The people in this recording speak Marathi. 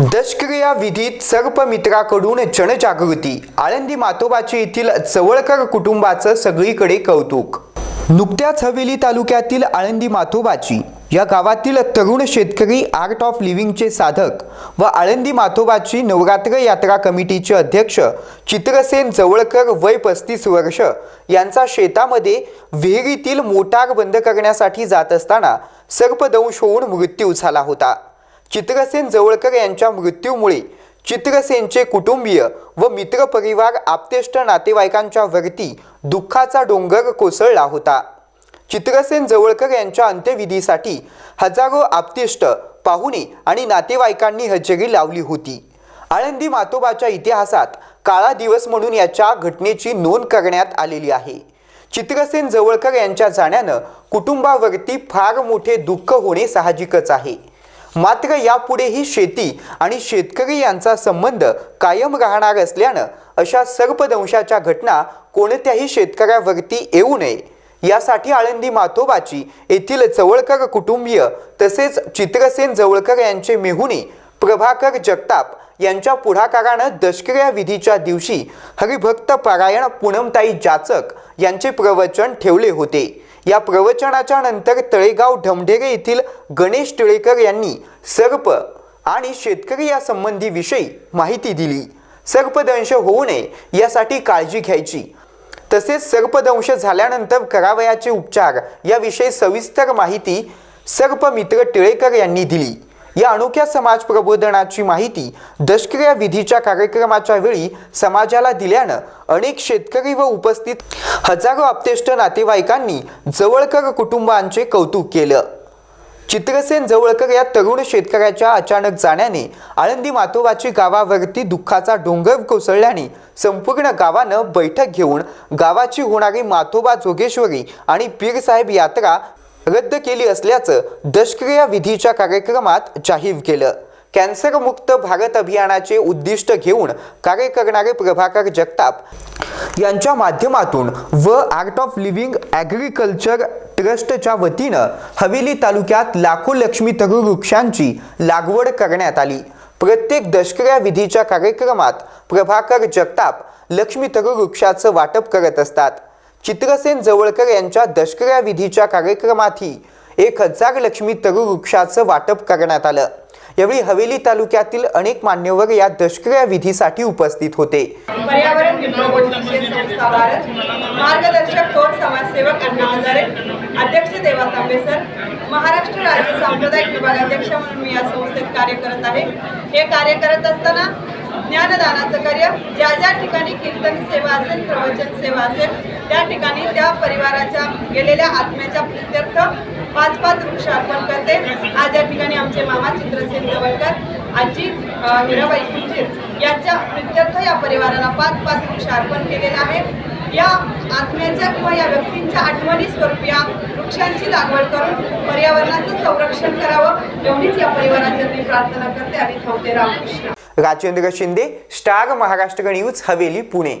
दशक्रिया विधीत सर्पमित्राकडून जनजागृती. आळंदी मातोबाचे येथील चवळकर कुटुंबाचं सगळीकडे कौतुक. नुकत्याच हवेली तालुक्यातील आळंदी मातोबाची या गावातील तरुण शेतकरी आर्ट ऑफ लिव्हिंगचे साधक व आळंदी मातोबाची नवरात्र यात्रा कमिटीचे अध्यक्ष चित्रसेन जवळकर वय पस्तीस वर्ष यांचा शेतामध्ये विहिरीतील मोटार बंद करण्यासाठी जात असताना सर्पदंश होऊन मृत्यू झाला होता. चित्रसेन जवळकर यांच्या मृत्यूमुळे चित्रसेनचे कुटुंबीय व मित्रपरिवार आप्तेष्ट नातेवाईकांच्या वरती दुःखाचा डोंगर कोसळला होता. चित्रसेन जवळकर यांच्या अंत्यविधीसाठी हजारो आप्तेष्ट पाहुणे आणि नातेवाईकांनी हजेरी लावली होती. आळंदी मातोबाच्या इतिहासात काळा दिवस म्हणून याच्या घटनेची नोंद करण्यात आलेली आहे. चित्रसेन जवळकर यांच्या जाण्यानं कुटुंबावरती फार मोठे दुःख होणे साहजिकच आहे. मात्र यापुढेही शेती आणि शेतकरी यांचा संबंध कायम राहणार असल्यानं अशा सर्पदंशाच्या घटना कोणत्याही शेतकऱ्यावरती येऊ नये. यासाठी आळंदी मातोबाची येथील जवळकर कुटुंबीय तसेच चित्रसेन जवळकर यांचे मेहुणे प्रभाकर जगताप यांच्या पुढाकारानं दशक्रिया विधीच्या दिवशी हरिभक्त पारायण पूनमताई जाचक यांचे प्रवचन ठेवले होते. या प्रवचनाच्या नंतर तळेगाव ढमढेरे येथील गणेश टिळेकर यांनी सर्प आणि शेतकरी या संबंधी विषयी माहिती दिली. सर्पदंश होऊ नये यासाठी काळजी घ्यायची. तसेच सर्पदंश झाल्यानंतर करावयाचे उपचार याविषयी सविस्तर माहिती सर्पमित्र टिळेकर यांनी दिली. या अनोख्या समाज प्रबोधनाची माहिती दशक्रिया विधीच्या कार्यक्रमाच्या वेळी समाजाला दिल्यानं अनेक शेतकरी व उपस्थित हजारो आप्तेष्ट नातेवाईकांनी जवळकर कुटुंबांचे कौतुक केलं. चित्रसेन जवळकर या तरुण शेतकऱ्याच्या अचानक जाण्याने आळंदी मातोबाची गावावरती दुःखाचा डोंगर कोसळल्याने संपूर्ण गावानं बैठक घेऊन गावाची होणारी मातोबा जोगेश्वरी आणि पीरसाहेब यात्रा रद्द केली असल्याचं दशक्रिया विधीच्या कार्यक्रमात जाहीर केलं. कॅन्सरमुक्त भारत अभियानाचे उद्दिष्ट घेऊन कार्य करणारे प्रभाकर जगताप यांच्या माध्यमातून व आर्ट ऑफ लिव्हिंग ॲग्रिकल्चर ट्रस्टच्या वतीनं हवेली तालुक्यात लाखो लक्ष्मी तरू वृक्षांची लागवड करण्यात आली. प्रत्येक दशक्रिया विधीच्या कार्यक्रमात प्रभाकर जगताप लक्ष्मी तरू वृक्षाचं वाटप करत असतात. चित्रसेन जवळकर यांच्या दशक्रिया विधीच्या कार्यक्रमातही एक हजार लक्ष्मी तरु वृक्षाचं वाटप करण्यात आलं. यावेळी हवेली तालुक्यातील अनेक मान्यवर या दशक्रिया विधीसाठी उपस्थित होते. पर्यावरण मार्गदर्शक कोण समाजसेवक अण्णा हजारे अध्यक्ष देवा तांबेसर महाराष्ट्र राज्य सांप्रदायिक विभागाध्यक्ष म्हणून मी या संस्थेत कार्य करत आहे. हे कार्य करत असताना ज्ञानदानाचं कार्य. ज्या ज्या ठिकाणी कीर्तन सेवा असेल प्रवचन सेवा असेल त्या ठिकाणी त्या परिवाराच्या गेलेल्या आत्म्याच्या प्रित्यर्थ पाच पाच वृक्ष अर्पण करते. आज या ठिकाणी आमचे मामा चित्रसेन जवळकर आजी हिराबाई कुंजीर यांच्या प्रित्यर्थ या परिवाराला पाच पाच वृक्ष अर्पण केलेलं आहे. या आत्म्याच्या किंवा या व्यक्तींच्या आठवणी स्वरूप या वृक्षांची लागवड करून पर्यावरणाचं संरक्षण करावं एवढीच या परिवाराच्या मी प्रार्थना करते आणि ठेवते. Ramakrishna. Rajendra Shinde Star Maharashtra news Haveli Pune.